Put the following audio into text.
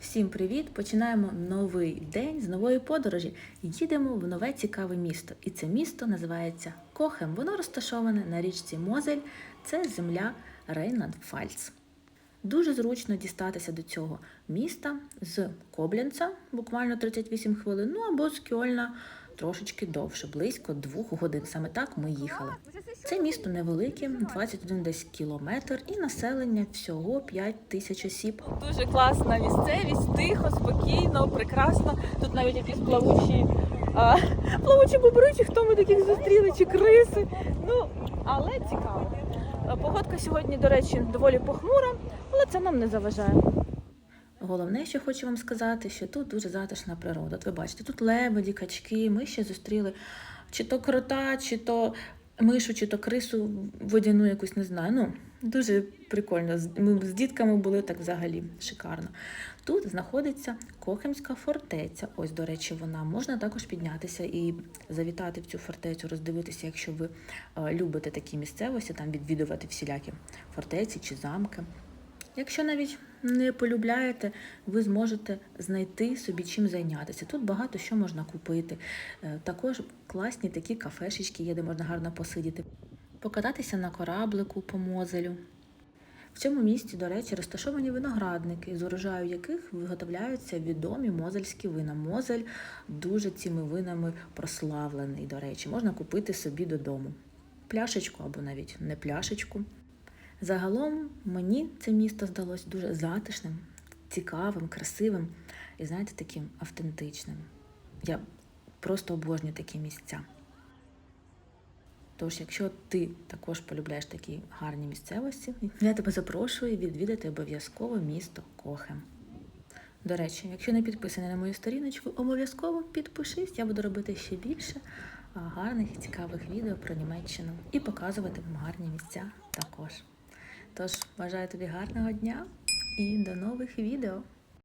Всім привіт! Починаємо новий день з нової подорожі. Їдемо в нове цікаве місто. І це місто називається Кохем. Воно розташоване на річці Мозель. Це земля Рейнланд-Фальц. Дуже зручно дістатися до цього міста з Коблянця, буквально 38 хвилин, ну або з Кьольна трошечки довше, близько двох годин. Саме так ми їхали. Це місто невелике, 21 десь кілометр, і населення всього 5 тисяч осіб. Дуже класна місцевість, тихо, спокійно, прекрасно. Тут навіть якісь плавучі, а, плавучі бобри, чи хто ми таких зустріли, чи криси. Ну, але цікаво. Погодка сьогодні, до речі, доволі похмура, але це нам не заважає. Головне, що хочу вам сказати, що тут дуже затишна природа. От ви бачите, тут лебеді, качки. Ми ще зустріли чи то крота, чи то мишу, чи то крису водяну якусь не знаю. Ну, дуже прикольно. Ми з дітками були так взагалі шикарно. Тут знаходиться Кохемська фортеця. Ось, до речі, вона можна також піднятися і завітати в цю фортецю, роздивитися, якщо ви е, любите такі місцевості, там відвідувати всілякі фортеці чи замки. Якщо навіть не полюбляєте, ви зможете знайти собі чим зайнятися. Тут багато що можна купити. Е, Також класні такі кафешечки є, де можна гарно посидіти, покататися на кораблику по мозелю. В цьому місті, до речі, розташовані виноградники, з урожаю яких виготовляються відомі мозельські вина. Мозель дуже цими винами прославлений, до речі, можна купити собі додому. Пляшечку або навіть не пляшечку. Загалом мені це місто здалось дуже затишним, цікавим, красивим і, знаєте, таким автентичним. Я просто обожнюю такі місця. Тож, якщо ти також полюбляєш такі гарні місцевості, я тебе запрошую відвідати обов'язково місто Кохем. До речі, якщо не підписаний на мою сторіночку, обов'язково підпишись, я буду робити ще більше гарних і цікавих відео про Німеччину і показувати вам гарні місця також. Тож бажаю тобі гарного дня і до нових відео!